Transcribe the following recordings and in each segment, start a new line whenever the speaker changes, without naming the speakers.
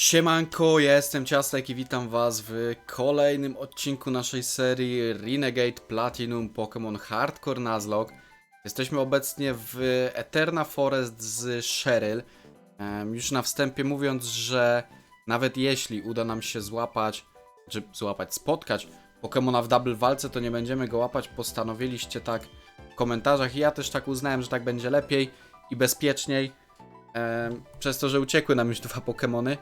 Siemanko, jestem Ciastek i witam was w kolejnym odcinku naszej serii Renegade Platinum Pokémon Hardcore Nuzlocke. Jesteśmy obecnie w Eterna Forest z Cheryl. Em, Już na wstępie mówiąc, że nawet jeśli uda nam się złapać, czy złapać, spotkać Pokemona w double walce, to nie będziemy go łapać. Postanowiliście tak w komentarzach i ja też tak uznałem, że tak będzie lepiej i bezpieczniej. Przez to, że uciekły nam już dwa Pokemony.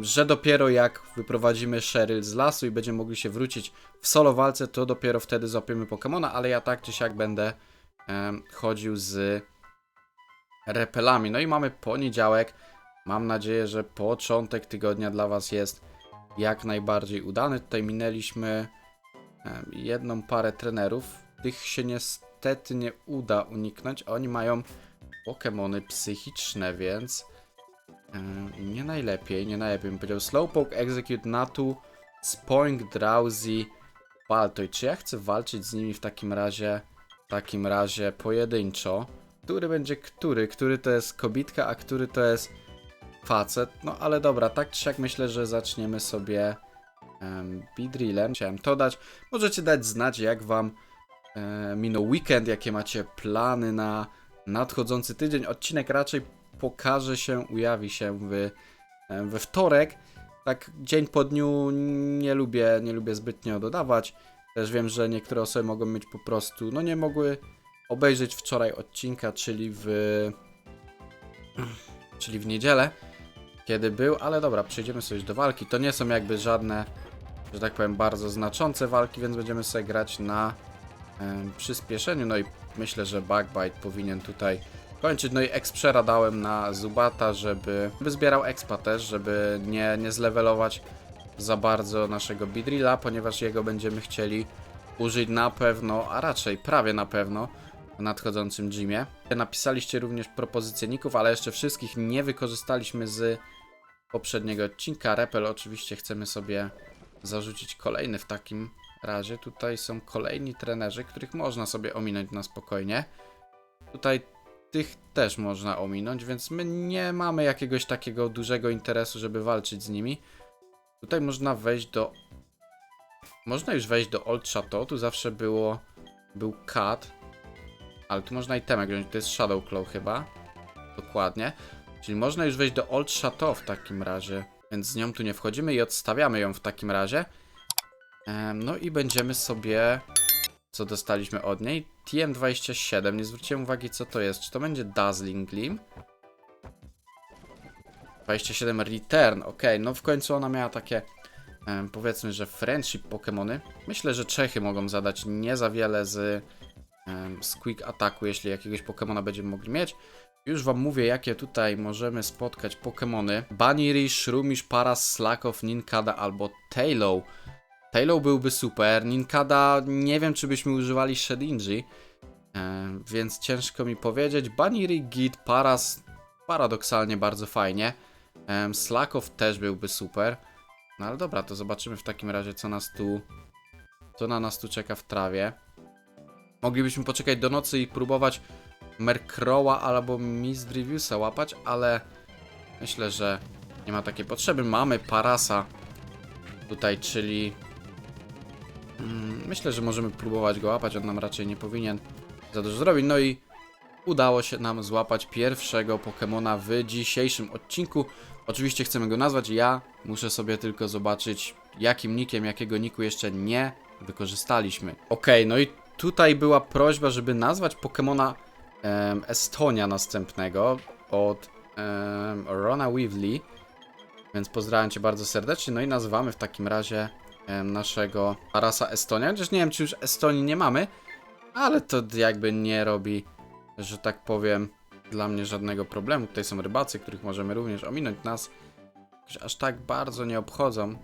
Że dopiero jak wyprowadzimy Cheryl z lasu i będziemy mogli się wrócić w solo walce, to dopiero wtedy złapiemy Pokemona, ale ja tak czy siak będę chodził z repelami. No i mamy poniedziałek. Mam nadzieję, że początek tygodnia dla Was jest jak najbardziej udany. Tutaj minęliśmy jedną parę trenerów. Tych się niestety nie uda uniknąć. Oni mają Pokemony psychiczne, więc Yy, nie najlepiej, nie najlepiej bym powiedział. Slowpoke, Execute, Natu, Spoink, Drowsy, Baltoy. Czy ja chcę walczyć z nimi w takim razie, w takim razie pojedynczo? Który będzie który? Który to jest kobitka, a który to jest facet? No ale dobra, tak czy siak myślę, że zaczniemy sobie um, Beedrillem. Chciałem to dać. Możecie dać znać, jak wam e, minął weekend, jakie macie plany na nadchodzący tydzień. Odcinek raczej pokaże się, ujawi się w, we wtorek. Tak dzień po dniu nie lubię, nie lubię zbytnio dodawać. Też wiem, że niektóre osoby mogą mieć po prostu, no nie mogły obejrzeć wczoraj odcinka, czyli w czyli w niedzielę, kiedy był, ale dobra, przejdziemy sobie do walki. To nie są jakby żadne, że tak powiem, bardzo znaczące walki, więc będziemy sobie grać na em, przyspieszeniu. No i myślę, że Backbite powinien tutaj kończyć. No i Expera dałem na Zubata, żeby, żeby zbierał expa też, żeby nie, nie zlevelować za bardzo naszego Bidrilla, ponieważ jego będziemy chcieli użyć na pewno, a raczej prawie na pewno w nadchodzącym gymie. Napisaliście również propozycje ników, ale jeszcze wszystkich nie wykorzystaliśmy z poprzedniego odcinka. Repel oczywiście chcemy sobie zarzucić kolejny w takim razie. Tutaj są kolejni trenerzy, których można sobie ominąć na spokojnie. Tutaj tych też można ominąć, więc my nie mamy jakiegoś takiego dużego interesu, żeby walczyć z nimi. Tutaj można wejść do... Można już wejść do Old Chateau, tu zawsze było... Był Cat, ale tu można itemek wziąć, to jest Shadow Claw chyba. Dokładnie. Czyli można już wejść do Old Chateau w takim razie, więc z nią tu nie wchodzimy i odstawiamy ją w takim razie. No i będziemy sobie co dostaliśmy od niej. TM27, nie zwróciłem uwagi co to jest. Czy to będzie Dazzling Gleam? 27 Return, ok, no w końcu ona miała takie em, powiedzmy, że friendship Pokémony. Myślę, że Czechy mogą zadać nie za wiele z, em, z Quick Attacku, jeśli jakiegoś Pokémona będziemy mogli mieć. Już wam mówię, jakie tutaj możemy spotkać Pokémony. Baniri, Shroomish, Paras, Slakow, Ninkada albo Taillow. Taillow byłby super. Ninkada nie wiem, czy byśmy używali Shedinji, e, więc ciężko mi powiedzieć. Baniri, Git, Paras paradoksalnie bardzo fajnie. E, Slakow też byłby super. No ale dobra, to zobaczymy w takim razie, co nas tu, co na nas tu czeka w trawie. Moglibyśmy poczekać do nocy i próbować Mercrowa albo Misdreviusa łapać, ale myślę, że nie ma takiej potrzeby. Mamy Parasa tutaj, czyli Myślę, że możemy próbować go łapać, on nam raczej nie powinien za dużo zrobić. No i udało się nam złapać pierwszego Pokemona w dzisiejszym odcinku. Oczywiście chcemy go nazwać, ja muszę sobie tylko zobaczyć jakim nikiem, jakiego niku jeszcze nie wykorzystaliśmy. Ok, no i tutaj była prośba, żeby nazwać Pokemona em, Estonia następnego od Rona Weavely. Więc pozdrawiam Cię bardzo serdecznie. No i nazywamy w takim razie naszego Arasa Estonia. Chociaż nie wiem, czy już Estonii nie mamy, ale to jakby nie robi, że tak powiem, dla mnie żadnego problemu. Tutaj są rybacy, których możemy również ominąć. Nas jakoś aż tak bardzo nie obchodzą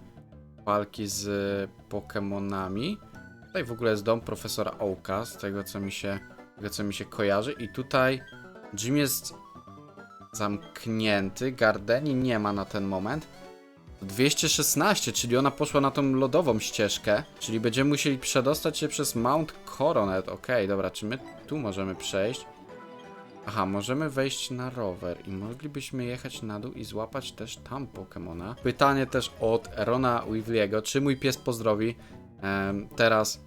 walki z Pokemonami. Tutaj w ogóle jest dom profesora Ołka, z tego co mi się, tego, co mi się kojarzy. I tutaj Jim jest zamknięty, Gardeni nie ma na ten moment. 216, czyli ona poszła na tą lodową ścieżkę, czyli będziemy musieli przedostać się przez Mount Coronet. Okej, dobra, czy my tu możemy przejść? Aha, możemy wejść na rower i moglibyśmy jechać na dół i złapać też tam Pokemona. Pytanie też od Rona Weasley'ego, czy mój pies pozdrowi? Em, teraz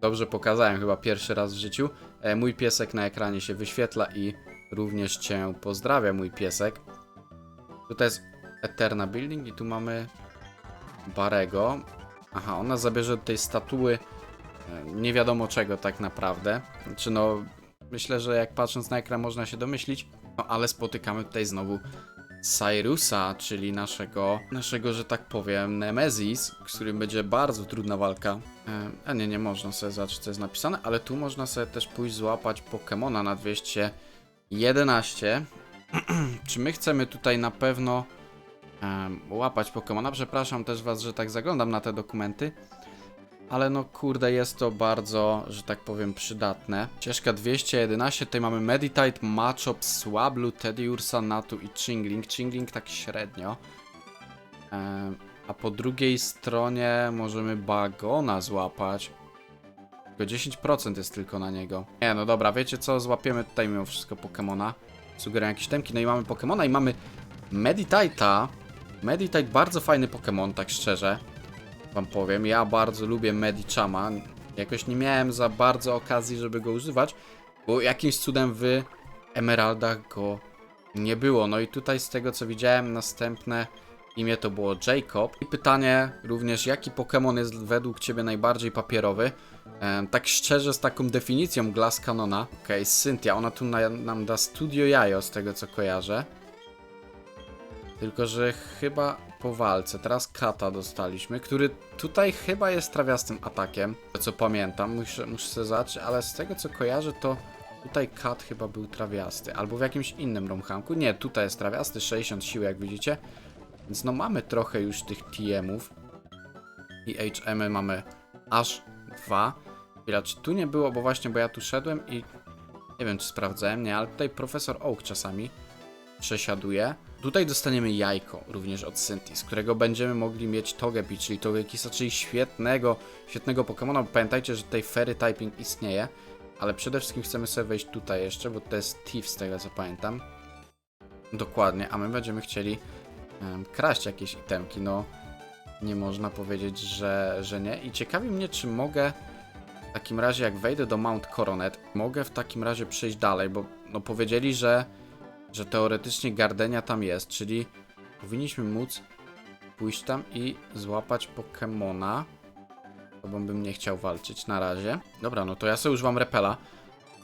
dobrze pokazałem chyba pierwszy raz w życiu. E, mój piesek na ekranie się wyświetla i również cię pozdrawia, mój piesek. Tutaj jest Eterna Building i tu mamy Barego. Aha, ona zabierze tej statuły e, nie wiadomo czego tak naprawdę. Znaczy no, myślę, że jak patrząc na ekran można się domyślić. No ale spotykamy tutaj znowu Cyrusa, czyli naszego, naszego, że tak powiem, Nemesis, z którym będzie bardzo trudna walka. E, A nie, nie można sobie zobaczyć, co jest napisane, ale tu można sobie też pójść złapać Pokemona na 211. Czy my chcemy tutaj na pewno łapać Pokemona? Przepraszam też Was, że tak zaglądam na te dokumenty. Ale no kurde, jest to bardzo, że tak powiem, przydatne. Ścieżka 211, tutaj mamy Meditite, Machop, Swablu, Teddiursa, Natu i Chingling. Chingling tak średnio. A po drugiej stronie możemy Bagona złapać. Tylko 10% jest tylko na niego. Nie, no dobra, wiecie co? Złapiemy tutaj mimo wszystko Pokemona. Sugeruję jakieś temki. No i mamy Pokemona i mamy Meditite'a. Meditite bardzo fajny Pokemon, tak szczerze wam powiem. Ja bardzo lubię Medichama. Jakoś nie miałem za bardzo okazji, żeby go używać, bo jakimś cudem w Emeraldach go nie było. No i tutaj z tego co widziałem, następne imię to było Jacob. I pytanie również, jaki Pokémon jest według Ciebie najbardziej papierowy? Em, tak szczerze, z taką definicją Glass Canona. Okej, okay, Cynthia, ona tu na, nam da Studio Jajo, z tego co kojarzę. Tylko, że chyba po walce. Teraz kata dostaliśmy, który tutaj chyba jest trawiastym atakiem. Co pamiętam, muszę, muszę sobie zobaczyć, ale z tego co kojarzę, to tutaj kat chyba był trawiasty. Albo w jakimś innym romchanku. Nie, tutaj jest trawiasty, 60 sił jak widzicie. Więc no mamy trochę już tych TM-ów. I HM mamy aż dwa. Chwila, czy tu nie było, bo właśnie, bo ja tu szedłem i nie wiem, czy sprawdzałem, nie, ale tutaj profesor Oak czasami przesiaduje. Tutaj dostaniemy jajko również od Synthi, z którego będziemy mogli mieć Togepi, czyli Togekisa, czyli świetnego, świetnego Pokemona. Pamiętajcie, że tutaj Fairy Typing istnieje, ale przede wszystkim chcemy sobie wejść tutaj jeszcze, bo to jest Thief z tego co pamiętam. Dokładnie, a my będziemy chcieli em, kraść jakieś itemki, no nie można powiedzieć, że, że nie. I ciekawi mnie, czy mogę w takim razie, jak wejdę do Mount Coronet, mogę w takim razie przejść dalej, bo no powiedzieli, że że teoretycznie Gardenia tam jest, czyli powinniśmy móc pójść tam i złapać Pokemona. Tobą bym nie chciał walczyć na razie. Dobra, no to ja sobie używam repela,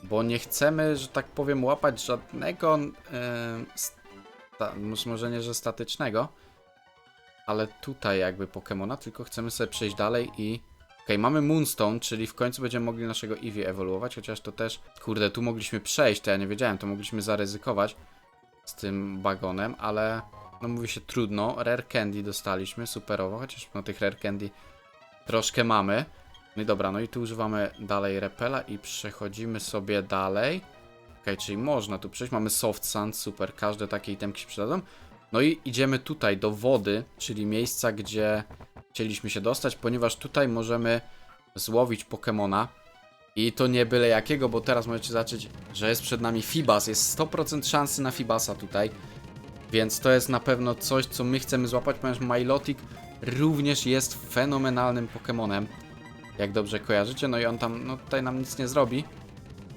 bo nie chcemy, że tak powiem, łapać żadnego, yy, może nie, że statycznego, ale tutaj jakby Pokemona, tylko chcemy sobie przejść dalej i Okej, mamy Moonstone, czyli w końcu będziemy mogli naszego Eevee ewoluować, chociaż to też, kurde, tu mogliśmy przejść, to ja nie wiedziałem, to mogliśmy zaryzykować z tym bagonem, ale no mówi się trudno. Rare Candy dostaliśmy, superowo, chociaż no tych Rare Candy troszkę mamy. No i dobra, no i tu używamy dalej repela i przechodzimy sobie dalej. Okej, czyli można tu przejść, mamy Soft Sand, super, każde takie itemki się przydadzą. No i idziemy tutaj do wody, czyli miejsca, gdzie chcieliśmy się dostać, ponieważ tutaj możemy złowić Pokemona. I to nie byle jakiego, bo teraz możecie zobaczyć, że jest przed nami Fibas. Jest 100% szansy na Fibasa tutaj. Więc to jest na pewno coś, co my chcemy złapać, ponieważ Milotic również jest fenomenalnym Pokemonem. Jak dobrze kojarzycie, no i on tam, no tutaj nam nic nie zrobi.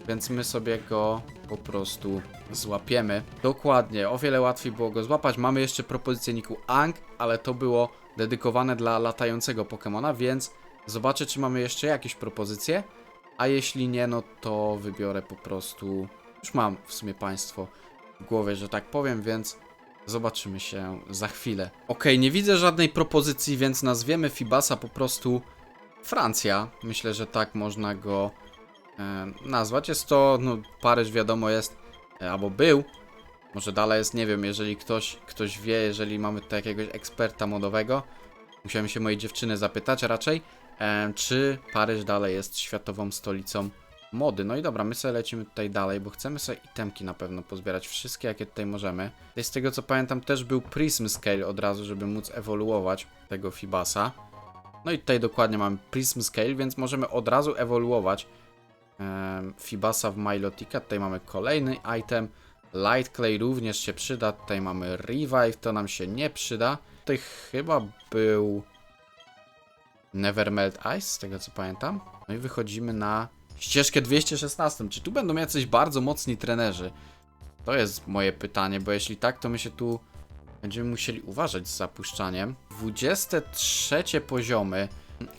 Więc my sobie go po prostu złapiemy. Dokładnie, o wiele łatwiej było go złapać. Mamy jeszcze propozycję Niku Ang, ale to było dedykowane dla latającego Pokemona, więc zobaczę, czy mamy jeszcze jakieś propozycje. A jeśli nie, no to wybiorę po prostu. Już mam w sumie państwo w głowie, że tak powiem, więc zobaczymy się za chwilę. Ok, nie widzę żadnej propozycji, więc nazwiemy Fibasa po prostu Francja. Myślę, że tak można go e, nazwać. Jest to, no, Paryż wiadomo jest, e, albo był. Może dalej jest, nie wiem, jeżeli ktoś, ktoś wie, jeżeli mamy tutaj jakiegoś eksperta modowego. Musiałem się mojej dziewczyny zapytać raczej. Em, czy Paryż dalej jest światową stolicą mody. No i dobra, my sobie lecimy tutaj dalej, bo chcemy sobie itemki na pewno pozbierać, wszystkie jakie tutaj możemy. Z tego co pamiętam też był Prism Scale od razu, żeby móc ewoluować tego Fibasa. No i tutaj dokładnie mamy Prism Scale, więc możemy od razu ewoluować em, Fibasa w Milotica. Tutaj mamy kolejny item. Light Clay również się przyda. Tutaj mamy Revive, to nam się nie przyda. Tutaj chyba był Never Melt Ice, z tego co pamiętam. No i wychodzimy na ścieżkę 216. Czy tu będą jacyś bardzo mocni trenerzy? To jest moje pytanie, bo jeśli tak, to my się tu będziemy musieli uważać z zapuszczaniem. 23 poziomy.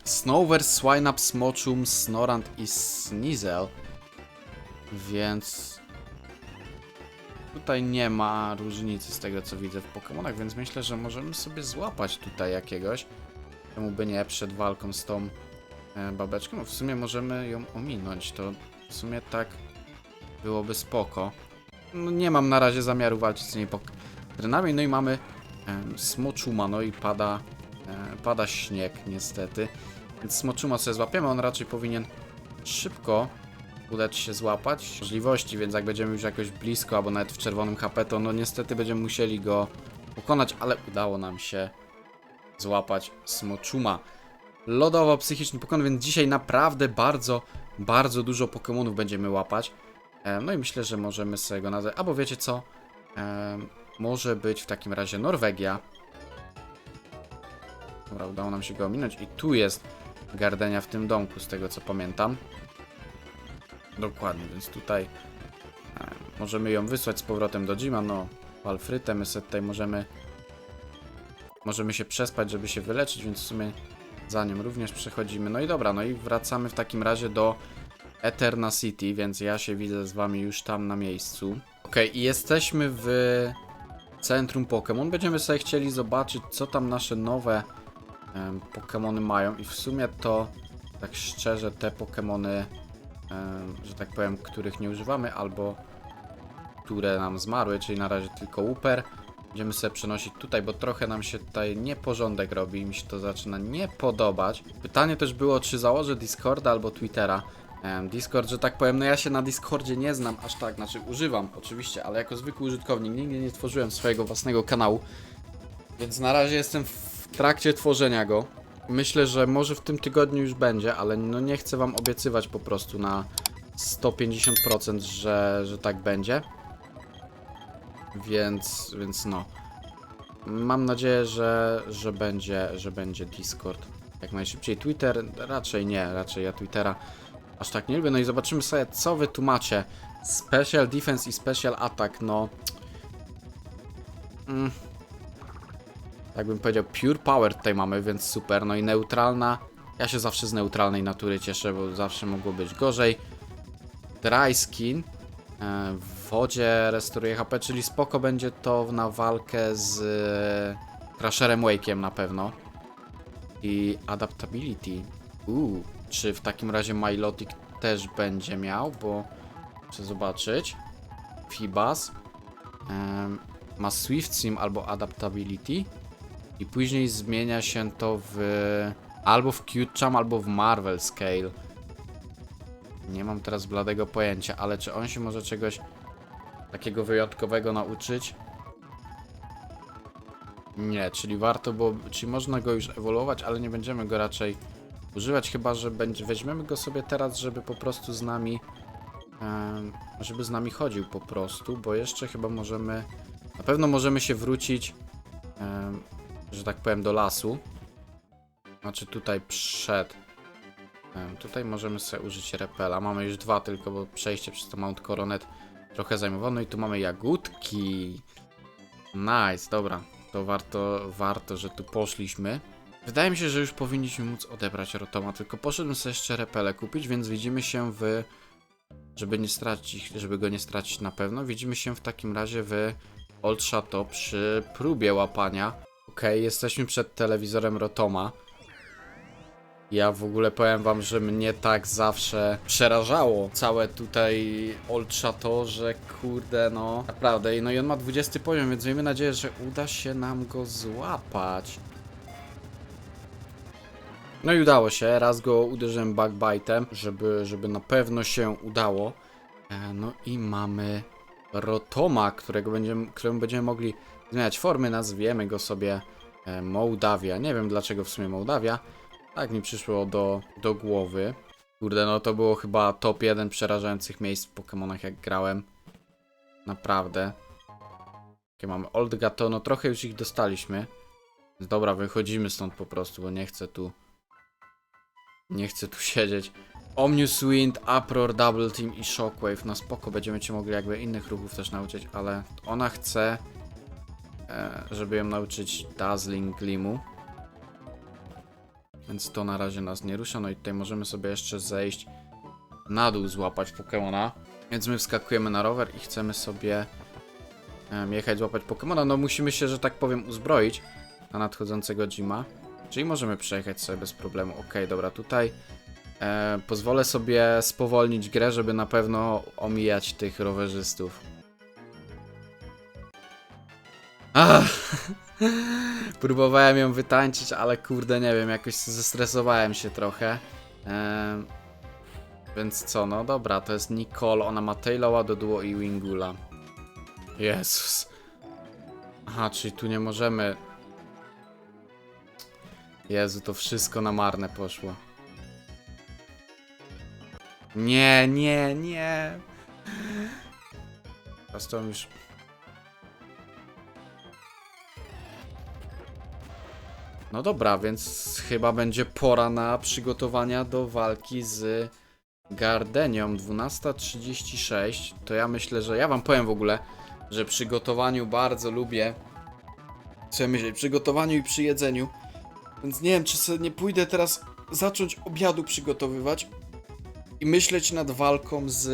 Snover, Swineup, Smochum, Snorant i Sneasel. Więc tutaj nie ma różnicy z tego co widzę w Pokémonach, więc myślę, że możemy sobie złapać tutaj jakiegoś. Czemu by nie przed walką z tą e, babeczką? W sumie możemy ją ominąć, to w sumie tak byłoby spoko. No, nie mam na razie zamiaru walczyć z tymi trenami, no i mamy e, Smoczuma, no i pada, e, pada śnieg niestety. Więc Smoczuma sobie złapiemy, on raczej powinien szybko udać się złapać możliwości, więc jak będziemy już jakoś blisko, albo nawet w czerwonym HP, to no niestety będziemy musieli go pokonać, ale udało nam się złapać Smoczuma. Lodowo-psychiczny Pokemon, więc dzisiaj naprawdę bardzo, bardzo dużo Pokémonów będziemy łapać. E, No i myślę, że możemy sobie go nazwać, albo wiecie co, e, może być w takim razie Norwegia. Dobra, udało nam się go ominąć i tu jest Gardenia w tym domku, z tego co pamiętam. Dokładnie, więc tutaj e, możemy ją wysłać z powrotem do Jima, no Walfrytę, my sobie tutaj możemy możemy się przespać, żeby się wyleczyć, więc w sumie za nią również przechodzimy. No i dobra, no i wracamy w takim razie do Eterna City, więc ja się widzę z wami już tam na miejscu. Ok, i jesteśmy w centrum Pokémon. Będziemy sobie chcieli zobaczyć, co tam nasze nowe em, Pokémony mają i w sumie to, tak szczerze, te Pokémony, em, że tak powiem, których nie używamy, albo które nam zmarły, czyli na razie tylko Uper. Będziemy sobie przenosić tutaj, bo trochę nam się tutaj nieporządek robi i mi się to zaczyna nie podobać. Pytanie też było, czy założę Discorda albo Twittera. Discord, że tak powiem, no ja się na Discordzie nie znam aż tak, znaczy używam oczywiście, ale jako zwykły użytkownik nigdy nie tworzyłem swojego własnego kanału. Więc na razie jestem w trakcie tworzenia go. Myślę, że może w tym tygodniu już będzie, ale no nie chcę wam obiecywać po prostu na 150%, że, że tak będzie. Więc, więc no. Mam nadzieję, że, że, będzie, że będzie Discord jak najszybciej. Twitter raczej nie, raczej ja Twittera aż tak nie lubię. No i zobaczymy sobie, co wy tu macie. Special Defense i Special Attack, no. Mm. Jakbym powiedział, Pure Power tutaj mamy, więc super. No i neutralna. Ja się zawsze z neutralnej natury cieszę, bo zawsze mogło być gorzej. Dry Skin. Wodzie restauruje HP, czyli spoko będzie to na walkę z e, Crusherem Wake'iem na pewno. I Adaptability. Uuu, czy w takim razie Milotic też będzie miał, bo chcę zobaczyć. Fibas. Em, ma Swift Sim albo Adaptability. I później zmienia się to w albo w Cute Charm, albo w Marvel Scale. Nie mam teraz bladego pojęcia, ale czy on się może czegoś takiego wyjątkowego nauczyć? Nie, czyli warto było, czyli można go już ewoluować, ale nie będziemy go raczej używać, chyba że będzie, weźmiemy go sobie teraz, żeby po prostu z nami, żeby z nami chodził po prostu, bo jeszcze chyba możemy, na pewno możemy się wrócić, że tak powiem, do lasu. Znaczy tutaj przed. Tutaj możemy sobie użyć repela. Mamy już dwa tylko, bo przejście przez to Mount Coronet trochę zajmowało. No i tu mamy jagódki. Nice, dobra. To warto, warto, że tu poszliśmy. Wydaje mi się, że już powinniśmy móc odebrać Rotoma, tylko poszedłem sobie jeszcze repele kupić, więc widzimy się w... Żeby nie stracić, żeby go nie stracić na pewno, widzimy się w takim razie w Old Chateau przy próbie łapania. Okej, jesteśmy przed telewizorem Rotoma. Ja w ogóle powiem wam, że mnie tak zawsze przerażało całe tutaj Old że kurde no naprawdę. No i on ma 20 poziom, więc miejmy nadzieję, że uda się nam go złapać. No i udało się, raz go uderzyłem backbite'em, żeby, żeby na pewno się udało. E, No i mamy Rotoma, którego będziemy, któremu będziemy mogli zmieniać formy, nazwiemy go sobie e, Mołdawia. Nie wiem dlaczego w sumie Mołdawia, tak mi przyszło do, do głowy. Kurde, no to było chyba top 1 przerażających miejsc w Pokémonach jak grałem. Naprawdę. Jakie mamy Old Gato, no trochę już ich dostaliśmy. Dobra, wychodzimy stąd po prostu, bo nie chcę tu... Nie chcę tu siedzieć. Omnius Wind, Uproar, Double Team i Shockwave. No spoko, będziemy cię mogli jakby innych ruchów też nauczyć, ale ona chce, e, żeby ją nauczyć Dazzling Glimu. Więc to na razie nas nie rusza. No i tutaj możemy sobie jeszcze zejść na dół, złapać Pokemona. Więc my wskakujemy na rower i chcemy sobie em, jechać złapać Pokemona. No musimy się, że tak powiem, uzbroić na nadchodzącego Jima. Czyli możemy przejechać sobie bez problemu. Ok, dobra, tutaj e, pozwolę sobie spowolnić grę, żeby na pewno omijać tych rowerzystów. Ach! Próbowałem ją wytańczyć, ale kurde, nie wiem, jakoś zestresowałem się trochę. Em, więc co, no dobra, to jest Nicole, ona ma Taillowa, Doduo i Wingula. Jezus. Aha, czyli tu nie możemy... Jezu, to wszystko na marne poszło. Nie, nie, nie. Teraz to już... No dobra, więc chyba będzie pora na przygotowania do walki z Gardenią 12.36. To ja myślę, że ja wam powiem w ogóle, że przy gotowaniu bardzo lubię. Co ja myślę, przygotowaniu i przy jedzeniu. Więc nie wiem, czy sobie nie pójdę teraz zacząć obiadu przygotowywać i myśleć nad walką z,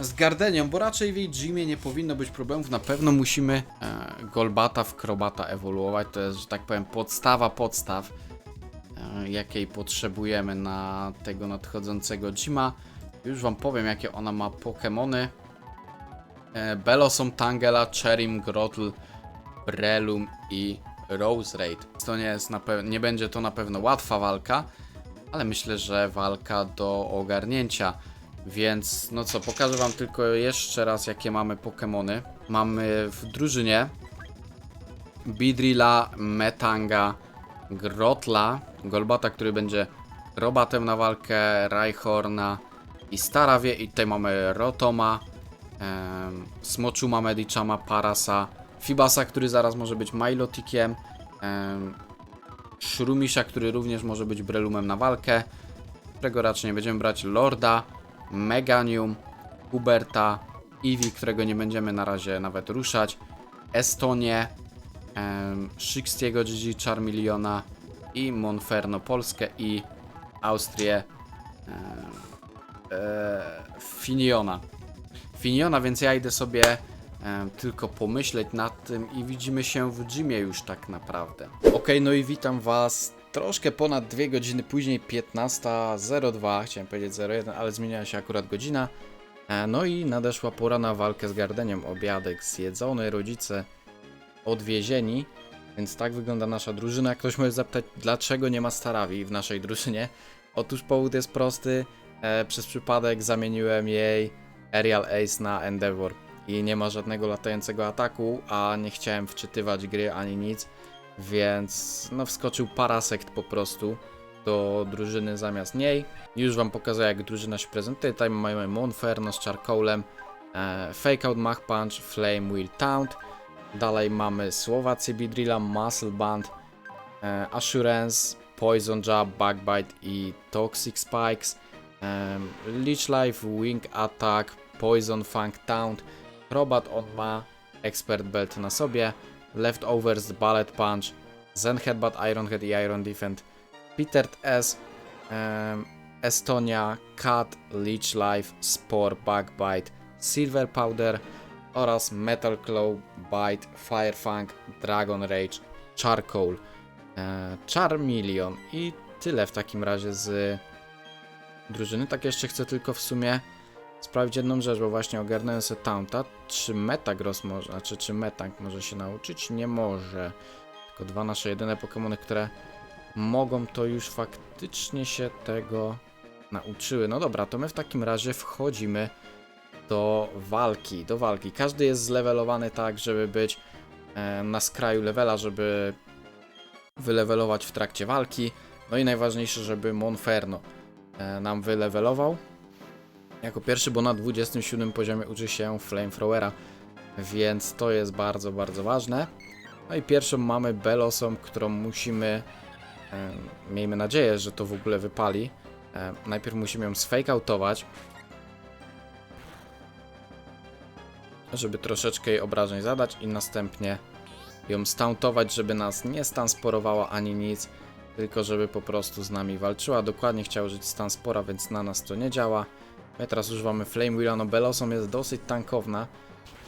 z Gardenią, bo raczej w jej gymie nie powinno być problemów. Na pewno musimy e, Golbata w Krobata ewoluować. To jest, że tak powiem, podstawa podstaw, e, jakiej potrzebujemy na tego nadchodzącego gyma. Już wam powiem, jakie ona ma Pokémony. E, Belosom, Tangela, Cherim, Grotl, Brelum i Rose Raid. To nie jest na nie będzie to na pewno łatwa walka, ale myślę, że walka do ogarnięcia. Więc no co, pokażę wam tylko jeszcze raz jakie mamy Pokémony. Mamy w drużynie Bidrilla, Metanga, Grotla, Golbata, który będzie robatem na walkę, Rhyhorna i Starawie i tutaj mamy Rotoma, em, Smoczuma, Medichama, Parasa, Fibasa, który zaraz może być Milotikiem, em, który również może być Brelumem na walkę, którego raczej nie będziemy brać, Lorda, Meganium, Huberta, Eevee, którego nie będziemy na razie nawet ruszać, Estonię, um, Szyxtiego GG Charmiliona i Monferno Polskę i Austrię em, e, Finiona. Finiona, więc ja idę sobie tylko pomyśleć nad tym i widzimy się w gymie już tak naprawdę. Ok, no i witam Was troszkę ponad dwie godziny później, 15.02, chciałem powiedzieć 01, ale zmieniała się akurat godzina. E, No i nadeszła pora na walkę z Gardeniem. Obiadek zjedzony, rodzice odwiezieni, więc tak wygląda nasza drużyna. Ktoś może zapytać, dlaczego nie ma Starawi w naszej drużynie? Otóż powód jest prosty. E, przez przypadek zamieniłem jej Aerial Ace na Endeavor i nie ma żadnego latającego ataku, a nie chciałem wczytywać gry ani nic, więc no wskoczył Parasect po prostu do drużyny zamiast niej. Już wam pokazuję jak drużyna się prezentuje. Tutaj mamy Monferno z Charcoalem, e, Fake Out Mach Punch, Flame Wheel Taunt. Dalej mamy Słowację Bidrilla, Muscle Band, e, Assurance, Poison Jab, Backbite i Toxic Spikes. Em, Leech Life, Wing Attack, Poison Fang Taunt. Robot on ma Expert Belt na sobie. Leftovers, Ballet Punch, Zen Headbutt, Iron Head i Iron Defend. Peter S, em, Estonia, Cat, Leech Life, Spore, Backbite, Silver Powder oraz Metal Claw, Bite, Fire Fang, Dragon Rage, Charcoal, e, Charmeleon i tyle w takim razie z drużyny. Tak jeszcze chcę tylko w sumie sprawdzić jedną rzecz, bo właśnie ogarnąłem sobie Taunta. Czy Metagross może, znaczy czy Metang może się nauczyć? Nie może. Tylko dwa nasze jedyne Pokémony, które mogą, to już faktycznie się tego nauczyły. No dobra, to my w takim razie wchodzimy do walki, do walki. Każdy jest zlewelowany tak, żeby być e, na skraju levela, żeby wylevelować w trakcie walki. No i najważniejsze, żeby Monferno e, nam wylevelował. Jako pierwszy, bo na 27 poziomie uczy się Flamethrowera, więc to jest bardzo, bardzo ważne. No i pierwszą mamy Belosą, którą musimy, e, miejmy nadzieję, że to w ogóle wypali. E, najpierw musimy ją sfakeoutować, żeby troszeczkę jej obrażeń zadać i następnie ją stauntować, żeby nas nie stansporowała ani nic, tylko żeby po prostu z nami walczyła. Dokładnie chciał użyć stanspora, więc na nas to nie działa. My teraz używamy Flame Wheela, no Belosą jest dosyć tankowna,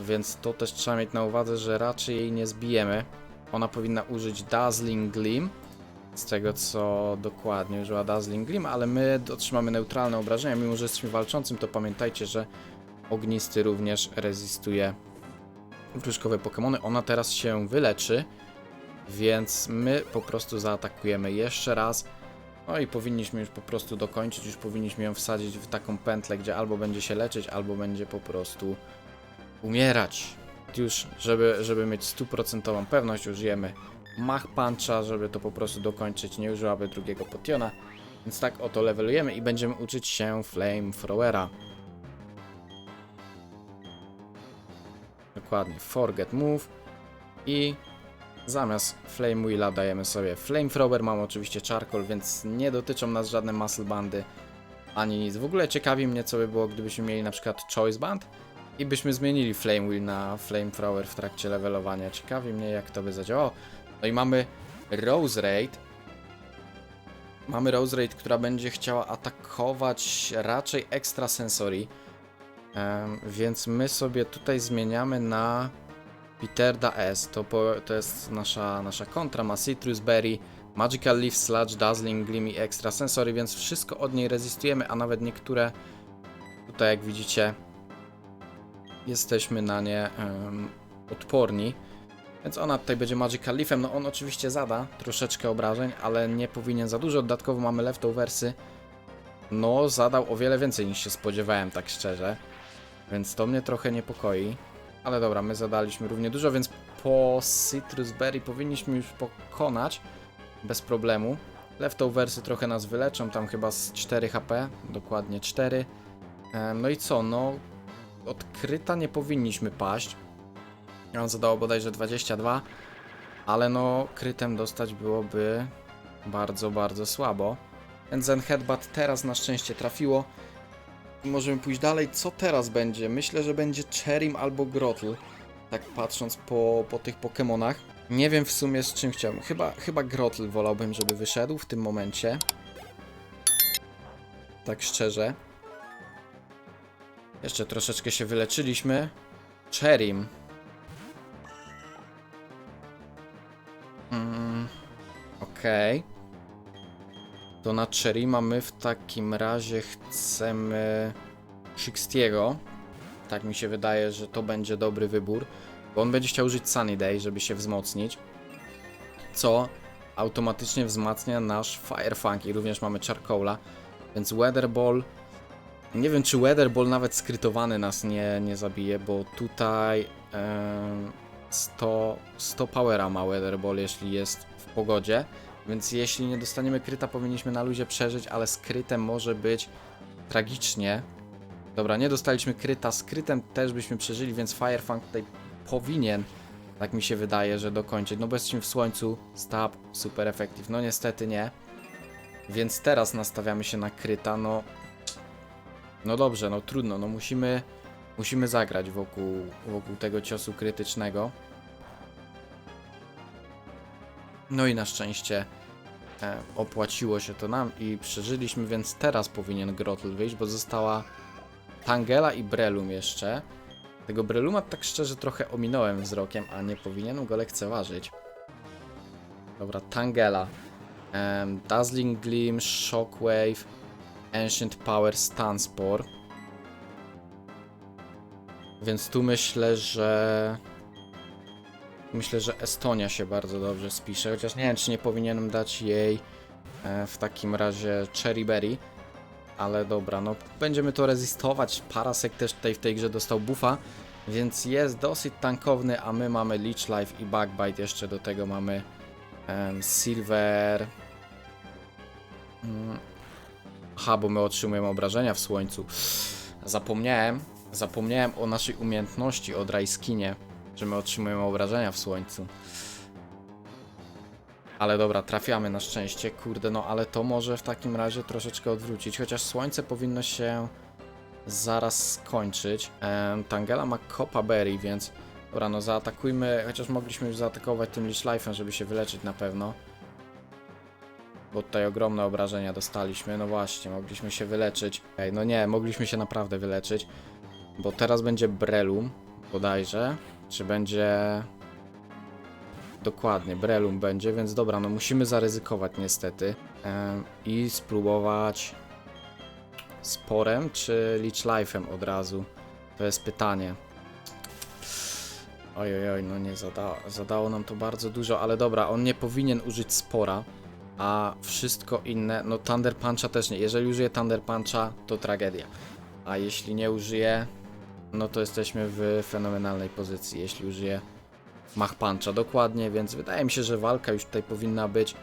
więc to też trzeba mieć na uwadze, że raczej jej nie zbijemy. Ona powinna użyć Dazzling Gleam, z tego co dokładnie użyła Dazzling Gleam, ale my otrzymamy neutralne obrażenia, mimo że jesteśmy walczącym, to pamiętajcie, że ognisty również rezystuje wróżkowe Pokémony. Ona teraz się wyleczy, więc my po prostu zaatakujemy jeszcze raz. No i powinniśmy już po prostu dokończyć, już powinniśmy ją wsadzić w taką pętlę, gdzie albo będzie się leczyć, albo będzie po prostu umierać. Już, żeby, żeby mieć stuprocentową pewność, użyjemy Mach Puncha, żeby to po prostu dokończyć, nie użyłaby drugiego potiona. Więc tak oto levelujemy i będziemy uczyć się Flamethrowera. Dokładnie, forget move i zamiast Flame Wheela dajemy sobie Flamethrower, mam oczywiście Charcoal, więc nie dotyczą nas żadne Muscle Bandy ani nic. W ogóle ciekawi mnie co by było, gdybyśmy mieli na przykład Choice Band i byśmy zmienili Flame Wheel na Flamethrower w trakcie levelowania. Ciekawi mnie jak to by zadziałało. No i mamy Rose Raid. Mamy Rose Raid, która będzie chciała atakować raczej Extrasensory. Em, więc my sobie tutaj zmieniamy na Peterda S. To, po, to jest nasza, nasza kontra. Ma Citrus Berry, Magical Leaf Sludge, Dazzling Gleam i Extra Sensory, więc wszystko od niej rezystujemy, a nawet niektóre tutaj jak widzicie jesteśmy na nie em, odporni. Więc ona tutaj będzie Magical Leafem. No on oczywiście zada troszeczkę obrażeń, ale nie powinien za dużo. Dodatkowo mamy leftoversy. No, zadał o wiele więcej niż się spodziewałem, tak szczerze. Więc to mnie trochę niepokoi. Ale dobra, my zadaliśmy równie dużo, więc po Citrus Berry powinniśmy już pokonać bez problemu. Leftoversy trochę nas wyleczą, tam chyba z 4 HP, dokładnie 4. Em, No i co, no odkryta nie powinniśmy paść. On zadało bodajże 22, ale no krytem dostać byłoby bardzo, bardzo słabo. Więc Zen Headbutt teraz na szczęście trafiło. Możemy pójść dalej. Co teraz będzie? Myślę, że będzie Cherim albo Grotl. Tak patrząc po, po tych Pokémonach. Nie wiem w sumie z czym chciałbym. Chyba, chyba Grotl wolałbym, żeby wyszedł w tym momencie. Tak szczerze. Jeszcze troszeczkę się wyleczyliśmy. Cherim. Mm, Okej. To na Cherima my w takim razie chcemy Sixtiego. Tak mi się wydaje, że to będzie dobry wybór. Bo on będzie chciał użyć Sunny Day, żeby się wzmocnić. Co automatycznie wzmacnia nasz Fire Funk i również mamy Charcoala. Więc Weather Ball. Nie wiem, czy Weather Ball nawet skrytowany nas nie, nie zabije, bo tutaj em, 100, 100 powera ma Weather Ball, jeśli jest w pogodzie. Więc jeśli nie dostaniemy kryta, powinniśmy na luzie przeżyć, ale z krytem może być tragicznie. Dobra, nie dostaliśmy kryta, z krytem też byśmy przeżyli, więc Firefang tutaj powinien, tak mi się wydaje, że dokończyć. No bo jesteśmy w słońcu, stab, super effective. No niestety nie. Więc teraz nastawiamy się na kryta, no... No dobrze, no trudno, no musimy... Musimy zagrać wokół, wokół tego ciosu krytycznego. No i na szczęście e, opłaciło się to nam i przeżyliśmy, więc teraz powinien Grotl wyjść, bo została Tangela i Brelum jeszcze. Tego Breluma tak szczerze trochę ominąłem wzrokiem, a nie powinienem go lekceważyć. Dobra, Tangela. Em, Dazzling Gleam, Shockwave, Ancient Power, Stanspore. Więc tu myślę, że... Myślę, że Estonia się bardzo dobrze spisze, chociaż nie wiem, czy nie powinienem dać jej e, w takim razie Cherry Berry. Ale dobra, no będziemy to rezystować. Parasek też tutaj w tej grze dostał buffa, więc jest dosyć tankowny, a my mamy Leech Life i Backbite. Jeszcze do tego mamy Silver... Mm, Aha, bo my otrzymujemy obrażenia w słońcu. Zapomniałem, zapomniałem o naszej umiejętności, o dryskinie, że my otrzymujemy obrażenia w słońcu. Ale dobra, trafiamy na szczęście, kurde, no ale to może w takim razie troszeczkę odwrócić, chociaż słońce powinno się zaraz skończyć. Em, Tangela ma Copa Berry, więc dobra, no zaatakujmy, chociaż mogliśmy już zaatakować tym Leech Life'em, żeby się wyleczyć na pewno. Bo tutaj ogromne obrażenia dostaliśmy, no właśnie, mogliśmy się wyleczyć. Ej, no nie, mogliśmy się naprawdę wyleczyć, bo teraz będzie Brelum, bodajże, czy będzie... Dokładnie, Brelum będzie, więc dobra, no musimy zaryzykować niestety em, i spróbować sporem czy Leech Life'em od razu? To jest pytanie. Oj, oj, no nie zada zadało nam to bardzo dużo, ale dobra, on nie powinien użyć spora, a wszystko inne, no Thunder Puncha też nie. Jeżeli użyje Thunder Puncha, to tragedia. A jeśli nie użyje, no to jesteśmy w fenomenalnej pozycji. Jeśli użyje Mach Puncha, dokładnie, więc wydaje mi się, że walka już tutaj powinna być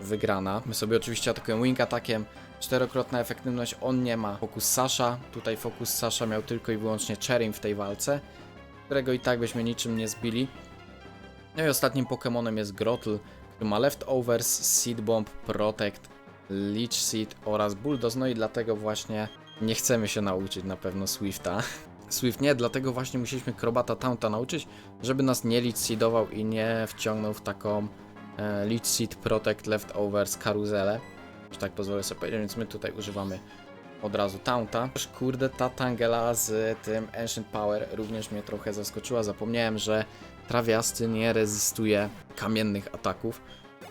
wygrana. My sobie oczywiście atakujemy Wing Attackiem, czterokrotna efektywność, on nie ma. Fokus Sasha, tutaj fokus Sasha miał tylko i wyłącznie Cherim w tej walce, którego i tak byśmy niczym nie zbili. No i ostatnim Pokemonem jest Grotl, który ma Leftovers, Seed Bomb, Protect, Leech Seed oraz Bulldoze, no i dlatego właśnie nie chcemy się nauczyć na pewno Swifta. Swift nie, dlatego właśnie musieliśmy Krobata Taunta nauczyć, żeby nas nie Leech Seedował i nie wciągnął w taką e, Leech Seed, Protect, Leftovers, karuzelę że tak pozwolę sobie powiedzieć, więc my tutaj używamy od razu Taunta. Też kurde, ta Tangela z tym Ancient Power również mnie trochę zaskoczyła. Zapomniałem, że trawiasty nie rezystuje kamiennych ataków,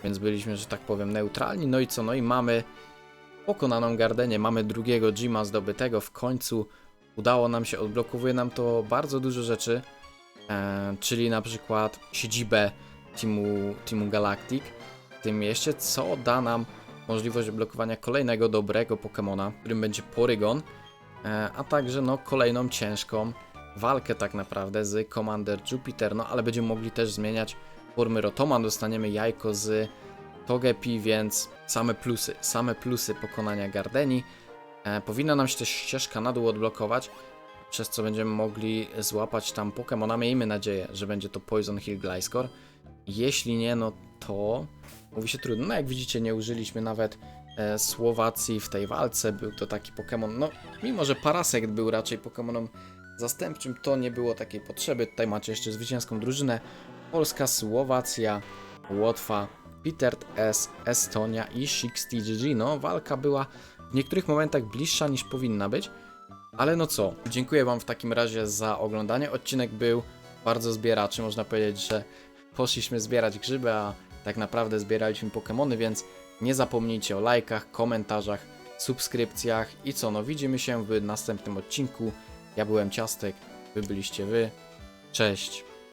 więc byliśmy, że tak powiem, neutralni. No i co? No i mamy pokonaną Gardenię, mamy drugiego Gima zdobytego w końcu. Udało nam się, odblokowuje nam to bardzo dużo rzeczy, e, czyli na przykład siedzibę Teamu, teamu Galactic w tym mieście, co da nam możliwość blokowania kolejnego dobrego Pokemona, którym będzie Porygon, e, a także no kolejną ciężką walkę tak naprawdę z Commander Jupiter, no ale będziemy mogli też zmieniać formy Rotoma, dostaniemy jajko z Togepi, więc same plusy, same plusy pokonania Gardeni. E, powinna nam się też ścieżka na dół odblokować, przez co będziemy mogli złapać tam Pokemona. Miejmy nadzieję, że będzie to Poison Hill Gliscor. Jeśli nie, no to mówi się trudno. No jak widzicie, nie użyliśmy nawet e, Słowacji w tej walce. Był to taki Pokémon, no mimo że Parasect był raczej Pokémonem zastępczym, to nie było takiej potrzeby. Tutaj macie jeszcze zwycięską drużynę. Polska, Słowacja, Łotwa, Peter S, Estonia i ShixTGG. No walka była w niektórych momentach bliższa niż powinna być. Ale no co, dziękuję Wam w takim razie za oglądanie. Odcinek był bardzo zbieraczy, można powiedzieć, że poszliśmy zbierać grzyby, a tak naprawdę zbieraliśmy Pokémony, więc nie zapomnijcie o lajkach, komentarzach, subskrypcjach i co, no widzimy się w następnym odcinku. Ja byłem Ciastek, wy byliście wy. Cześć.